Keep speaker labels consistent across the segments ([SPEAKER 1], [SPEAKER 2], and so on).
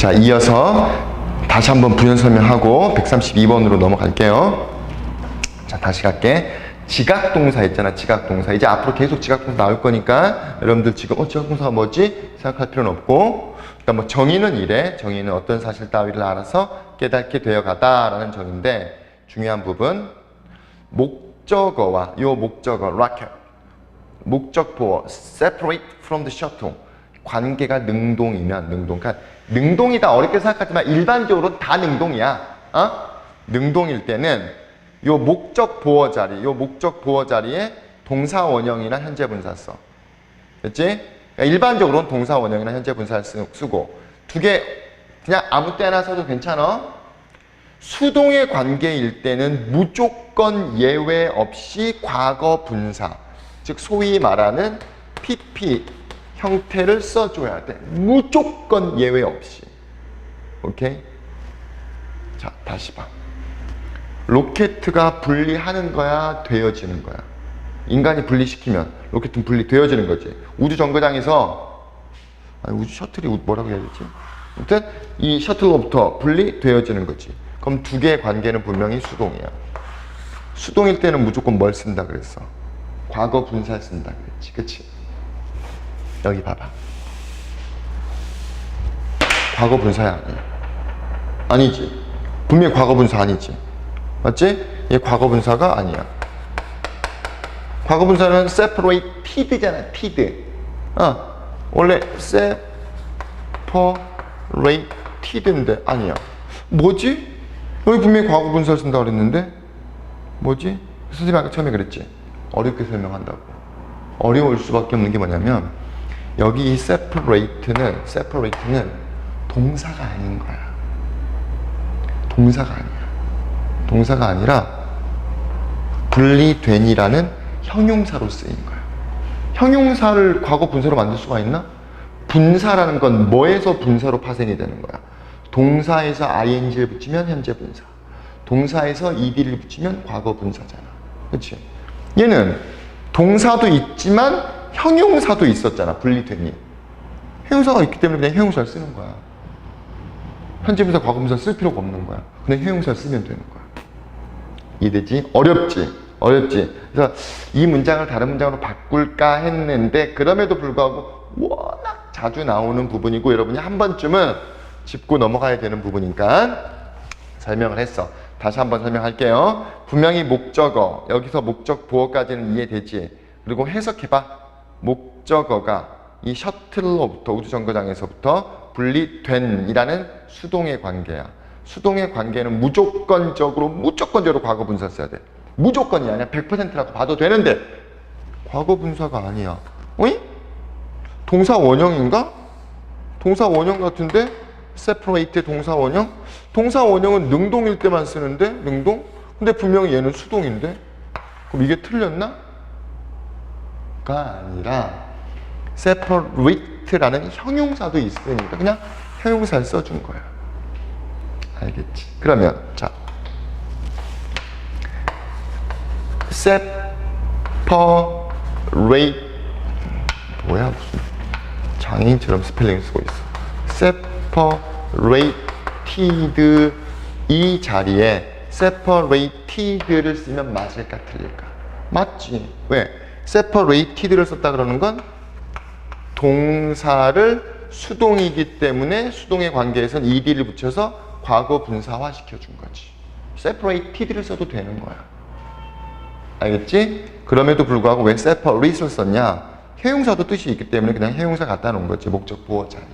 [SPEAKER 1] 자, 이어서 다시 한번 부연 설명하고 132번으로 넘어갈게요. 자, 다시 갈게. 지각동사 있잖아, 지각동사. 이제 앞으로 계속 지각동사 나올 거니까 여러분들 지금, 어, 지각동사가 뭐지? 생각할 필요는 없고. 그러니까 뭐 정의는 이래. 정의는 어떤 사실 따위를 알아서 깨닫게 되어 가다라는 정의인데 중요한 부분. 목적어와 요 목적어, r o 목적보어, separate from the shuttle. 관계가 능동이면 능동. 그러니까 능동이다 어렵게 생각하지만 일반적으로 다 능동이야. 어? 능동일 때는 요 목적 보어 자리, 요 목적 보어 자리에 동사 원형이나 현재 분사 써. 그지 그러니까 일반적으로는 동사 원형이나 현재 분사를 쓰고 두 개 그냥 아무 때나 써도 괜찮아. 수동의 관계일 때는 무조건 예외 없이 과거 분사, 즉 소위 말하는 PP 형태를 써줘야 돼. 무조건 예외 없이. 오케이? 자, 다시 봐. 로켓가 트 분리하는 거야, 되어지는 거야? 인간이 분리시키면 로켓은 분리되어지는 거지. 우주 정거장에서 아니, 우주 셔틀이 뭐라고 해야 되지? 아무튼 이 셔틀로부터 분리되어지는 거지. 그럼 두 개의 관계는 분명히 수동이야. 수동일 때는 무조건 뭘 쓴다 그랬어? 과거 분사 쓴다 그랬지. 그치? 여기 봐봐. 과거 분사야. 아니지. 분명히 과거 분사 아니지. 맞지? 얘 과거 분사가 아니야. 과거 분사는 separated잖아. ted. 어. 원래 separated인데 아니야. 뭐지? 여기 분명히 과거 분사 쓴다 그랬는데 뭐지? 선생님 아까 처음에 그랬지. 어렵게 설명한다고. 어려울 수밖에 없는 게 뭐냐면 여기 이 separate는 separate는 동사가 아닌 거야. 동사가 아니야. 동사가 아니라 분리된이라는 형용사로 쓰인 거야. 형용사를 과거 분사로 만들 수가 있나? 분사라는 건 뭐에서 분사로 파생이 되는 거야? 동사에서 ing를 붙이면 현재 분사. 동사에서 ed를 붙이면 과거 분사잖아. 그치? 얘는 동사도 있지만 형용사도 있었잖아 분리된 일 형용사가 있기 때문에 그냥 형용사를 쓰는 거야 현재분사 과거분사 쓸 필요가 없는 거야 그냥 형용사를 쓰면 되는 거야 이해되지? 어렵지? 어렵지? 그래서 이 문장을 다른 문장으로 바꿀까 했는데 그럼에도 불구하고 워낙 자주 나오는 부분이고 여러분이 한 번쯤은 짚고 넘어가야 되는 부분이니까 설명을 했어 다시 한 번 설명할게요 분명히 목적어 여기서 목적 보어까지는 이해되지 그리고 해석해봐 목적어가 이 셔틀로부터 우주정거장에서부터 분리된이라는 수동의 관계야. 수동의 관계는 무조건적으로 무조건적으로 과거 분사 써야 돼. 무조건이 아니야. 100%라고 봐도 되는데 과거 분사가 아니야. 어이? 동사 원형인가? 동사 원형 같은데 separate 동사 원형? 동사 원형은 능동일 때만 쓰는데 능동? 근데 분명히 얘는 수동인데 그럼 이게 틀렸나? 가 아니라 separate라는 형용사도 있으니까 그냥 형용사를 써준 거야 알겠지? 그러면 자 separate 뭐야 무슨 장인처럼 스펠링 쓰고 있어. separated 이 자리에 separated를 쓰면 맞을까 틀릴까? 맞지? 왜? separated를 썼다 그러는 건 동사를 수동이기 때문에 수동의 관계에선 ed를 붙여서 과거 분사화 시켜준 거지. separated를 써도 되는 거야. 알겠지? 그럼에도 불구하고 왜 separate를 썼냐? 해용사도 뜻이 있기 때문에 그냥 해용사 갖다 놓은 거지. 목적 보호 자리에.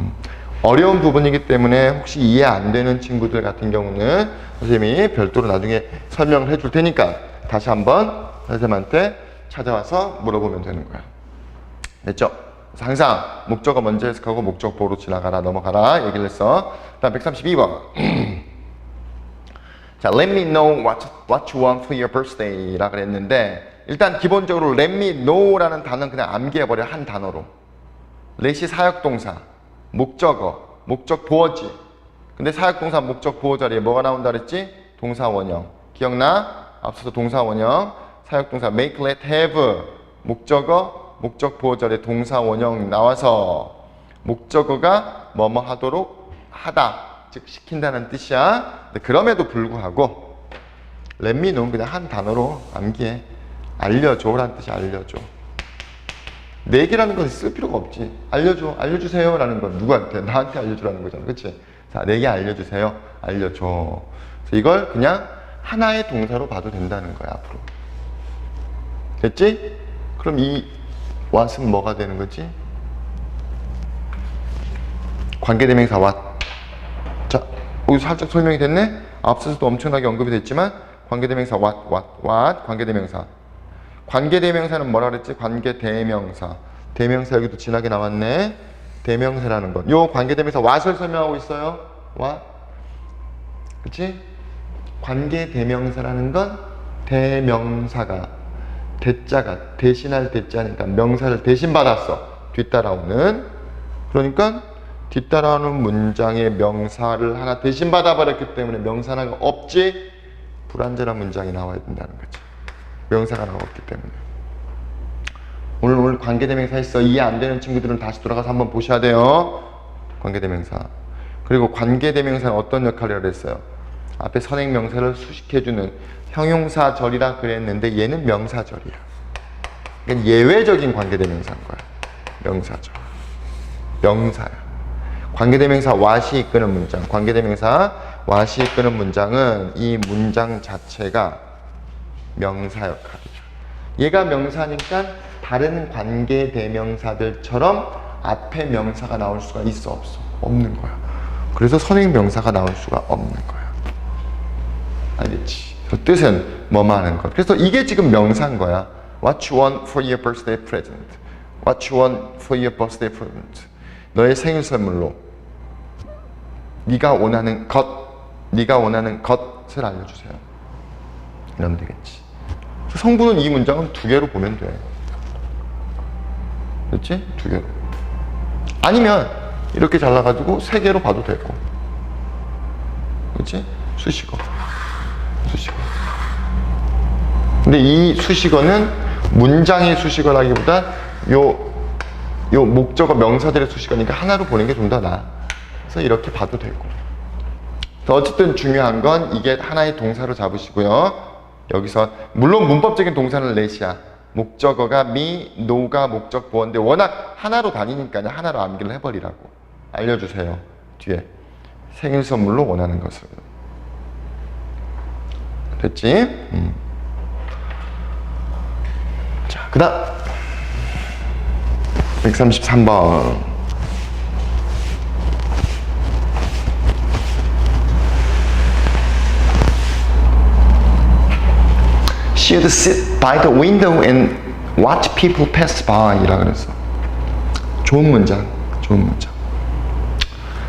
[SPEAKER 1] 음. 어려운 부분이기 때문에 혹시 이해 안 되는 친구들 같은 경우는 선생님이 별도로 나중에 설명을 해줄 테니까 다시 한번 선생님한테 찾아와서 물어보면 되는 거야. 됐죠? 그래서 항상 목적어 먼저 해석하고 목적 보로 지나가라 넘어가라 얘기를 했어. 다음 132번. 자, let me know what, what you want for your birthday 라 그랬는데 일단 기본적으로 let me know라는 단어는 그냥 암기해버려 한 단어로 let이 사역동사 목적어 목적 보어지 근데 사역동사 목적 보어 자리에 뭐가 나온다 그랬지? 동사원형 기억나? 앞서서 동사원형 사역동사 make, let, have 목적어, 목적 보호절의 동사 원형 이 나와서 목적어가 뭐뭐 하도록 하다 즉 시킨다는 뜻이야 그럼에도 불구하고 렛미는 그냥 한 단어로 암기해 알려줘라는 뜻이 알려줘 내기라는 건쓸 필요가 없지 알려줘 알려주세요 라는 건 누구한테 나한테 알려주라는 거잖아 그치 자 내게 알려주세요 알려줘 이걸 그냥 하나의 동사로 봐도 된다는 거야 앞으로 됐지? 그럼 이 왓은 뭐가 되는 거지? 관계대명사 왓. 자, 여기 살짝 설명이 됐네? 앞서서도 엄청나게 언급이 됐지만, 관계대명사 왓, 왓, 왓, 관계대명사. 관계대명사는 뭐라 그랬지? 관계대명사. 대명사 여기도 진하게 나왔네. 대명사라는 것. 요 관계대명사 왓을 설명하고 있어요. 왓. 그치? 관계대명사라는 건 대명사가 대자가 대신할 대자니까 명사를 대신 받았어. 뒤따라오는. 그러니까 뒤따라오는 문장의 명사를 하나 대신 받아버렸기 때문에 명사가 없지 불완전한 문장이 나와야 된다는 거죠. 명사가 나왔기 때문에. 오늘 오늘 관계대명사 있어. 이해 안 되는 친구들은 다시 돌아가서 한번 보셔야 돼요. 관계대명사. 그리고 관계대명사는 어떤 역할을 했어요? 앞에 선행 명사를 수식해주는 형용사절이라 그랬는데 얘는 명사절이야. 그러니까 예외적인 관계대명사인 거야. 명사절. 명사야. 관계대명사 와시 이끄는 문장. 관계대명사 와시 이끄는 문장은 이 문장 자체가 명사 역할이야. 얘가 명사니까 다른 관계대명사들처럼 앞에 명사가 나올 수가 있어 없어 없는 거야. 그래서 선행 명사가 나올 수가 없는 거야. 알겠지? 그 뜻은 뭐뭐 하는 것. 그래서 이게 지금 명사인 거야. What you want for your birthday present. What you want for your birthday present. 너의 생일 선물로 네가 원하는 것, 네가 원하는 것을 알려주세요. 이러면 되겠지. 성분은 이 문장은 두 개로 보면 돼. 그렇지? 두 개로. 아니면 이렇게 잘라가지고 세 개로 봐도 되고. 그렇지? 수식어. 수식어. 근데 이 수식어는 문장의 수식어라기보다 요, 요 목적어 명사들의 수식어니까 하나로 보는 게 좀 더 나아. 그래서 이렇게 봐도 되고. 어쨌든 중요한 건 이게 하나의 동사로 잡으시고요. 여기서, 물론 문법적인 동사는 레시아. 목적어가 미, 노가 목적 보어인데 워낙 하나로 다니니까요. 하나로 암기를 해버리라고. 알려주세요. 뒤에. 생일 선물로 원하는 것을. 됐지? 음. 자, 그 다음. 133번. She'd sit by the window and watch people pass by. 이라 그랬어. 좋은 문장. 좋은 문장.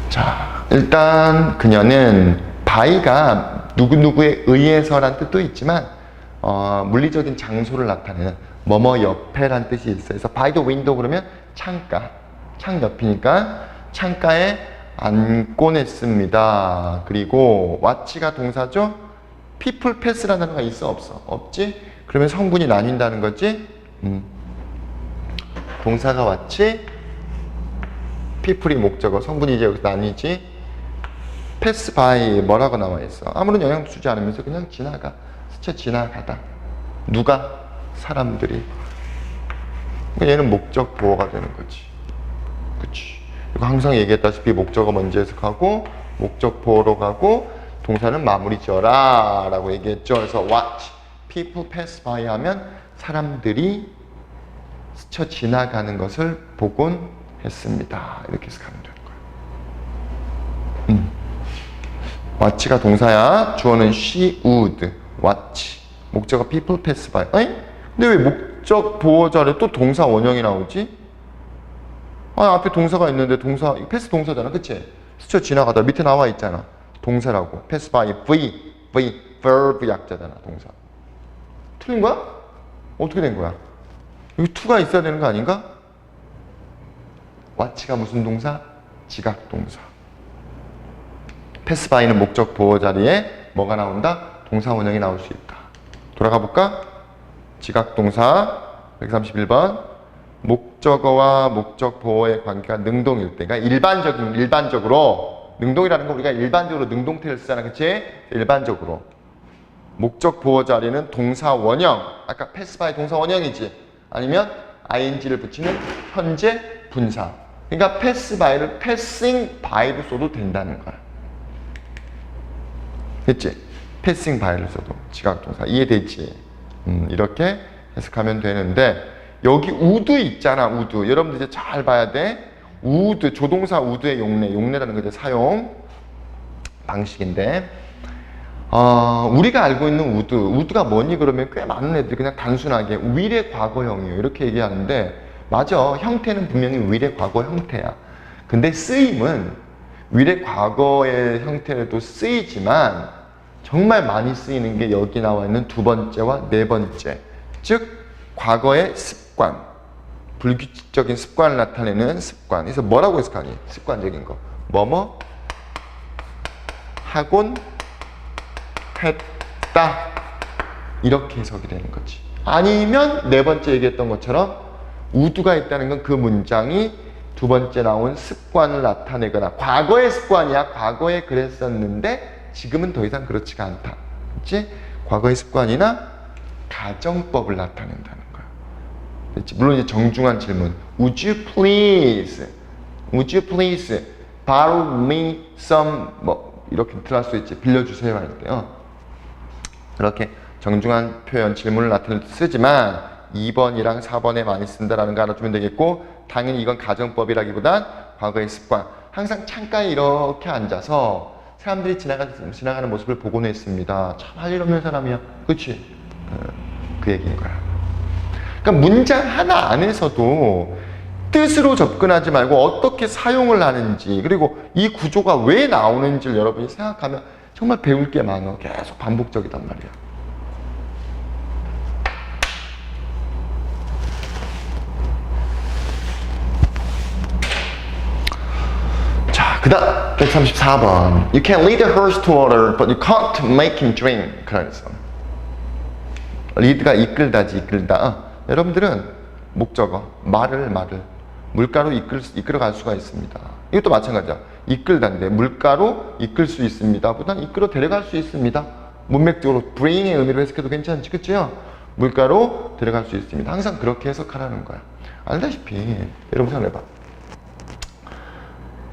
[SPEAKER 1] 자, 일단 그녀는 바이가 누구누구에 의해서란 뜻도 있지만 어, 물리적인 장소를 나타내는 뭐뭐 옆에란 뜻이 있어요. 그래서 by the window 그러면 창가, 창 옆이니까 창가에 앉고 냈습니다. 그리고 w a t 가 동사죠? people pass라는 단어가 있어 없어? 없지? 그러면 성분이 나뉜다는 거지? 음. 동사가 왔지? people이 목적어, 성분이 이제 여기서 나뉘지? 패스 바이 뭐라고 나와 있어. 아무런 영향도 주지 않으면서 그냥 지나가. 스쳐 지나가다. 누가? 사람들이. 그러니까 얘는 목적 보호가 되는 거지. 그치. 이거 항상 얘기했다시피 목적은 먼저에서 가고, 목적 보호로 가고, 동사는 마무리 지어라. 라고 얘기했죠. 그래서 watch. people pass by 하면 사람들이 스쳐 지나가는 것을 보곤 했습니다. 이렇게 해석하면 돼요. 왓치가 동사야. 주어는 she would. 왓치. 목적어 people pass by. 에이? 근데 왜 목적 보호자를 또 동사 원형이 나오지? 아, 앞에 동사가 있는데 동사 패스 동사잖아. 그치 스쳐 지나가다 밑에 나와 있잖아. 동사라고. 패스 by v v verb 약자잖아. 동사. 틀린 거야? 어떻게 된 거야? 여기 to가 있어야 되는 거 아닌가? 왓치가 무슨 동사? 지각 동사. 패스바이는 목적 보호 자리에 뭐가 나온다? 동사 원형이 나올 수 있다. 돌아가 볼까? 지각동사 131번 목적어와 목적 보호의 관계가 능동일 때가 일반적인 일반적으로 능동이라는 거 우리가 일반적으로 능동태를 쓰잖아 그치? 일반적으로 목적 보호 자리는 동사 원형 아까 패스바이 동사 원형이지 아니면 ing를 붙이는 현재 분사 그러니까 패스바이를 패싱 바이로 써도 된다는 거야 됐지? 패싱 바이를 써도 지각동사 이해되지? 음, 이렇게 해석하면 되는데 여기 우드 있잖아 우드 여러분들 이제 잘 봐야 돼 우드 조동사 우드의 용례 용례라는 거죠 사용 방식인데 어, 우리가 알고 있는 우드 우드가 뭐니 그러면 꽤 많은 애들이 그냥 단순하게 위례 과거형이요 이렇게 얘기하는데 맞아 형태는 분명히 위례 과거 형태야 근데 쓰임은 위래 과거의 형태로도 쓰이지만 정말 많이 쓰이는 게 여기 나와 있는 두 번째와 네 번째. 즉, 과거의 습관. 불규칙적인 습관을 나타내는 습관. 그래서 뭐라고 해석하니? 습관적인 거. 뭐뭐 하곤 했다. 이렇게 해석이 되는 거지. 아니면 네 번째 얘기했던 것처럼 우두가 있다는 건 그 문장이 두 번째 나온 습관을 나타내거나 과거의 습관이야. 과거에 그랬었는데 지금은 더 이상 그렇지가 않다. 그렇지? 과거의 습관이나 가정법을 나타낸다는 거야. 그렇지? 물론 이제 정중한 질문. Would you please? Would you please borrow me some 뭐 이렇게 들어갈 수 있지. 빌려주세요 할 때요. 이렇게 정중한 표현 질문을 나타낼 때 쓰지만 2번이랑 4번에 많이 쓴다라는 거 알아주면 되겠고 당연히 이건 가정법이라기보단 과거의 습관 항상 창가에 이렇게 앉아서 사람들이 지나가는, 지나가는 모습을 보곤 했습니다. 참 할 일 없는 사람이야. 그치? 어, 그 얘기인 거야. 그러니까 문장 하나 안에서도 뜻으로 접근하지 말고 어떻게 사용을 하는지 그리고 이 구조가 왜 나오는지를 여러분이 생각하면 정말 배울 게 많아. 계속 반복적이단 말이야. 그 다음 134번 You can lead a horse to water but you can't make him drink 그랬어 lead가 이끌다지 이끌다 어, 여러분들은 목적어 말을 말을 물가로 이끌, 이끌어갈 수가 있습니다 이것도 마찬가지야 이끌다인데 물가로 이끌 수 있습니다 보단 이끌어 데려갈 수 있습니다 문맥적으로 bring의 의미로 해석해도 괜찮지 그치 물가로 데려갈 수 있습니다 항상 그렇게 해석하라는 거야 알다시피 여러분 생각해봐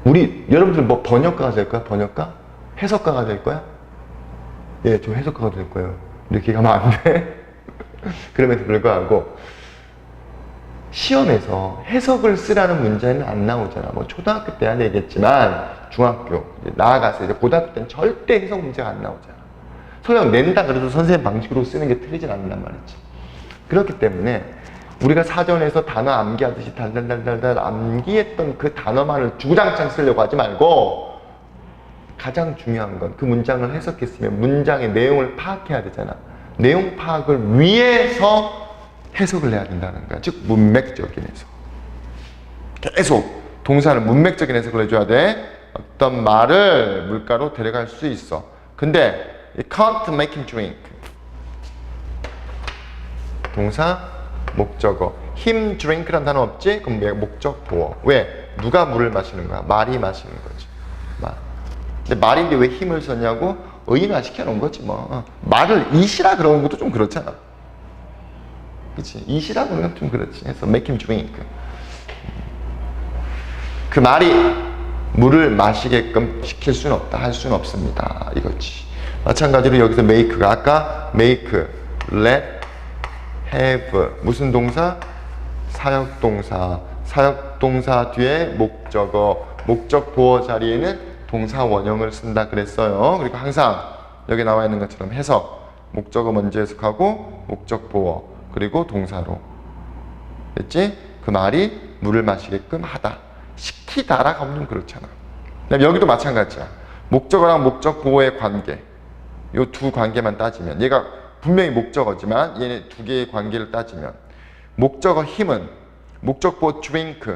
[SPEAKER 1] 우리 여러분들 뭐 번역가가 될 거야? 번역가? 해석가가 될 거야? 예, 저 해석가가 될 거예요. 이렇게 가면 안 돼. 그럼에도 불구하고 시험에서 해석을 쓰라는 문제는 안 나오잖아. 뭐 초등학교 때야 얘겠지만 중학교 나아가서 이제 고등학교 때는 절대 해석 문제가 안 나오잖아. 설령 낸다 그래도 선생님 방식으로 쓰는 게 틀리진 않는단 말이지. 그렇기 때문에 우리가 사전에서 단어 암기하듯이 달달달달달 암기했던 그 단어만을 주구장창 쓰려고 하지 말고 가장 중요한 건 그 문장을 해석했으면 문장의 내용을 파악해야 되잖아. 내용 파악을 위해서 해석을 해야 된다는 거야. 즉 문맥적인 해석. 계속 동사는 문맥적인 해석을 해줘야 돼. 어떤 말을 물가로 데려갈 수 있어. 근데 can't make him drink. 동사 목적어. him d 란 단어 없지? 그럼 목적 보어. 뭐? 왜? 누가 물을 마시는 거야? 말이 마시는 거지. 말. 근데 말인데 왜 힘을 썼냐고? 의인화 시켜놓은 거지 뭐. 어. 말을 이시라 그러는 것도 좀 그렇잖아. 그치? 이시라 그러는 것도 좀 그렇지. 그래서 make him drink. 그 말이 물을 마시게끔 시킬 수는 없다. 할 수는 없습니다. 이거지. 마찬가지로 여기서 make가 아까 make, let, have 무슨 동사? 사역 동사. 사역 동사 뒤에 목적어, 목적 보어 자리에는 동사 원형을 쓴다 그랬어요. 그리고 항상 여기 나와 있는 것처럼 해석, 목적어 먼저 해석하고 목적 보어 그리고 동사로. 됐지? 그 말이 물을 마시게끔 하다. 시키다라가 없는 그렇잖아. 여기도 마찬가지야. 목적어랑 목적 보호의 관계. 요두 관계만 따지면 얘가 분명히 목적어지만 얘네 두 개의 관계를 따지면 목적어 힘은 목적보 drink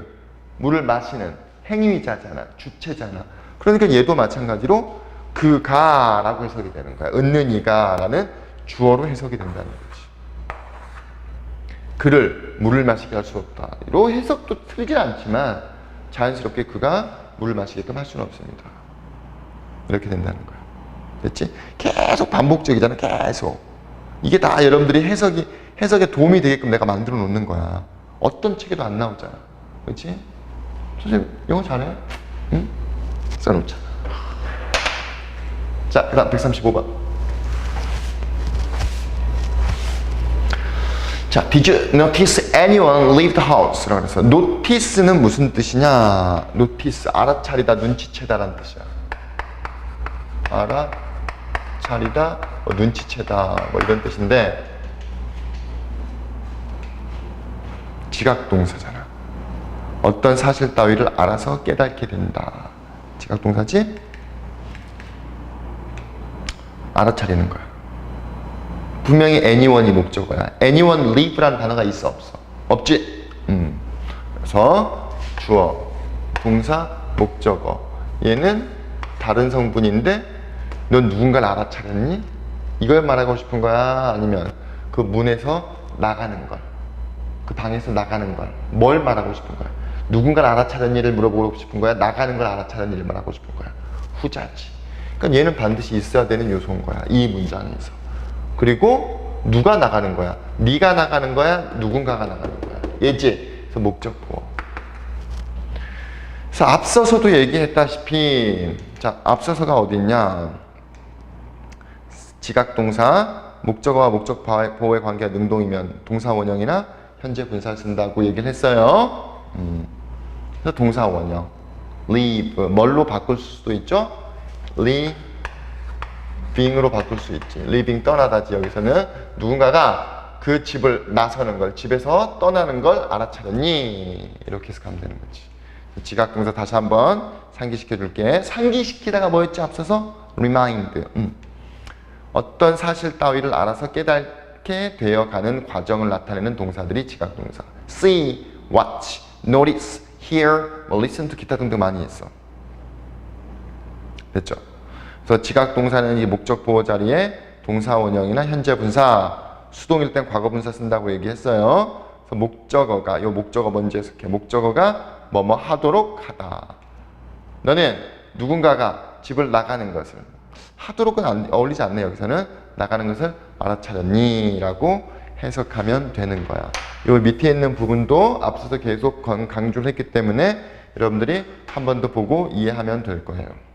[SPEAKER 1] 물을 마시는 행위자잖아 주체잖아 그러니까 얘도 마찬가지로 그가라고 해석이 되는 거야 은는 이가라는 주어로 해석이 된다는 거지 그를 물을 마시게 할 수 없다 로 해석도 틀리진 않지만 자연스럽게 그가 물을 마시게끔 할 수는 없습니다 이렇게 된다는 거야 됐지? 계속 반복적이잖아 계속 이게 다 여러분들이 해석이, 해석에 도움이 되게끔 내가 만들어 놓는 거야. 어떤 책에도 안 나오잖아. 그렇지? 선생님, 영어 잘해? 응? 써놓자. 자, 그 다음 135번. 자, did you notice anyone leave the house? 라고 해서 notice는 무슨 뜻이냐? notice, 알아차리다, 눈치채다라는 뜻이야. 알아차리다, 뭐 눈치채다 뭐 이런 뜻인데 지각 동사잖아. 어떤 사실 따위를 알아서 깨닫게 된다. 지각 동사지? 알아차리는 거야. 분명히 anyone이 목적어야. anyone l e a v e 라는 단어가 있어 없어? 없지. 음. 그래서 주어, 동사, 목적어. 얘는 다른 성분인데 넌 누군가를 알아차렸니? 이걸 말하고 싶은 거야? 아니면 그 문에서 나가는 걸? 그 방에서 나가는 걸? 뭘 말하고 싶은 거야? 누군가를 알아차는 일을 물어보고 싶은 거야? 나가는 걸 알아차는 일을 말하고 싶은 거야? 후자지. 그러니까 얘는 반드시 있어야 되는 요소인 거야. 이 문장에서. 그리고 누가 나가는 거야? 네가 나가는 거야? 누군가가 나가는 거야? 예지. 그래서 목적 보어. 그래서 앞서서도 얘기했다시피 자 앞서서가 어디 냐 지각동사, 목적어와 목적 보호의 관계가 능동이면 동사 원형이나 현재 분사 를 쓴다고 얘기를 했어요. 음. 그래서 동사 원형. leave. 뭘로 바꿀 수도 있죠? leaving으로 바꿀 수 있지. leaving 떠나다지 여기서는 누군가가 그 집을 나서는 걸, 집에서 떠나는 걸 알아차렸니? 이렇게 해서 가면 되는 거지. 지각동사 다시 한번 상기시켜 줄게. 상기시키다가 뭐였지 앞서서? remind. 음. 어떤 사실 따위를 알아서 깨닫게 되어가는 과정을 나타내는 동사들이 지각동사. see, watch, notice, hear, 뭐 listen to 기타 등등 많이 있어. 됐죠? 그래서 지각동사는 이 목적 보호 자리에 동사 원형이나 현재 분사, 수동일 땐 과거 분사 쓴다고 얘기했어요. 그래서 목적어가, 요 목적어 먼저 해석해. 목적어가 뭐뭐 하도록 하다. 너는 누군가가 집을 나가는 것을 하도록은 어울리지 않네 여기서는 나가는 것을 알아차렸니 라고 해석하면 되는 거야 이 밑에 있는 부분도 앞서서 계속 강조를 했기 때문에 여러분들이 한 번 더 보고 이해하면 될 거예요